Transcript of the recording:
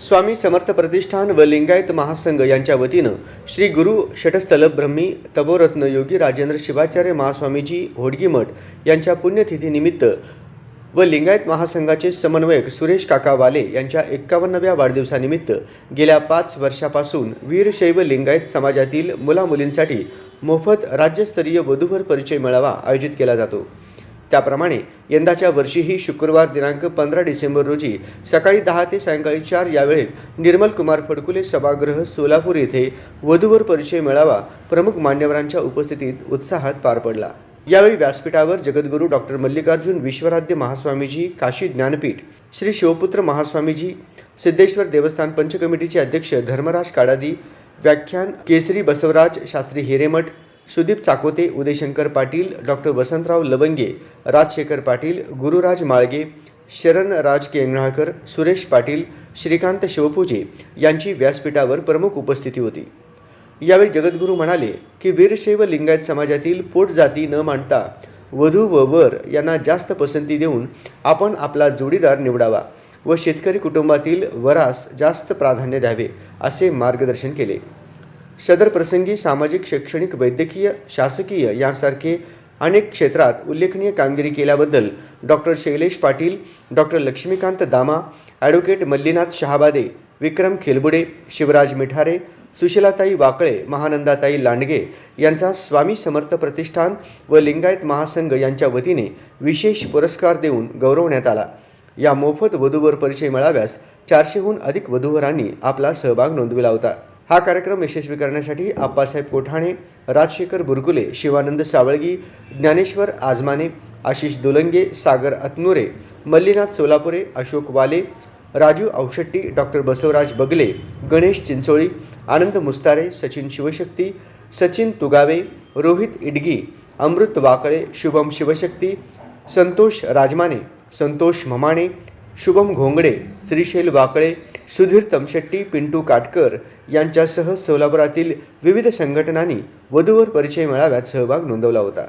स्वामी समर्थ प्रतिष्ठान व लिंगायत महासंघ यांच्या वतीनं श्री गुरु षटस्थल ब्रह्मी तपोरत्न योगी राजेंद्र शिवाचार्य महास्वामीजी होडगी मठ यांच्या पुण्यतिथीनिमित्त व लिंगायत महासंघाचे समन्वयक सुरेश काका वाले यांच्या एक्कावन्नव्या वाढदिवसानिमित्त गेल्या पाच वर्षापासून वीरशैव लिंगायत समाजातील मुलामुलींसाठी मोफत राज्यस्तरीय वधूवर परिचय मेळावा आयोजित केला जातो. त्याप्रमाणे यंदाच्या वर्षीही शुक्रवार दिनांक पंधरा डिसेंबर रोजी सकाळी दहा ते सायंकाळी चार या वेळेत निर्मल कुमार फडकुले सभागृह सोलापूर येथे वधूवर परिचय मेळावा प्रमुख मान्यवरांच्या उपस्थितीत उत्साहात पार पडला. यावेळी व्यासपीठावर जगद्गुरू डॉक्टर मल्लिकार्जुन विश्वराध्य महास्वामीजी काशी ज्ञानपीठ श्री शिवपुत्र महास्वामीजी सिद्धेश्वर देवस्थान पंचकमिटीचे अध्यक्ष धर्मराज काडादी व्याख्यान केसरी बसवराज शास्त्री हिरेमठ सुदीप चाकोते उदयशंकर पाटील डॉक्टर वसंतराव लवंगे राजशेखर पाटील गुरुराज माळगे शरण राज केंगणाळकर सुरेश पाटील श्रीकांत शिवपूजे यांची व्यासपीठावर प्रमुख उपस्थिती होती. यावेळी जगद्गुरू म्हणाले की वीरशैव लिंगायत समाजातील पोट जाती न मांडता वधू व वर यांना जास्त पसंती देऊन आपण आपला जोडीदार निवडावा व शेतकरी कुटुंबातील वरास जास्त प्राधान्य द्यावे असे मार्गदर्शन केले. सदर प्रसंगी सामाजिक शैक्षणिक वैद्यकीय शासकीय यांसारखे अनेक क्षेत्रात उल्लेखनीय कामगिरी केल्याबद्दल doctor Shailesh Patil doctor Laxmikant Dama advocate Mallinath Shahabade Vikram Khelbude Shivraj Mithare Sushilatai Wakale Mahanandatai Landge यांचा स्वामी समर्थ प्रतिष्ठान व लिंगायत महासंघ यांच्या वतीने विशेष पुरस्कार देऊन गौरवण्यात आला. या मोफत वधूवर परिचय मिळाव्यास चारशेहून अधिक वधूवरांनी आपला सहभाग नोंदविला होता. हा कार्यक्रम यशस्वी करण्यासाठी आप्पासाहेब कोठाणे राजशेखर बुरकुले शिवानंद सावळगी ज्ञानेश्वर आजमाने आशिष दुलंगे सागर अतनुरे मल्लीनाथ सोलापुरे अशोक वाले राजू औशट्टी डॉक्टर बसवराज बगले गणेश चिंचोळी आनंद मुस्तारे सचिन शिवशक्ती सचिन तुगावे रोहित इडगी अमृत वाकळे शुभम शिवशक्ती संतोष राजमाने संतोष ममाणे शुभम घोंगडे श्रीशैल वाकळे सुधीर तमशेट्टी पिंटू काटकर यांच्यासह सोलापुरातील विविध संघटनांनी वधूवर परिचय मेळाव्यात सहभाग नोंदवला होता.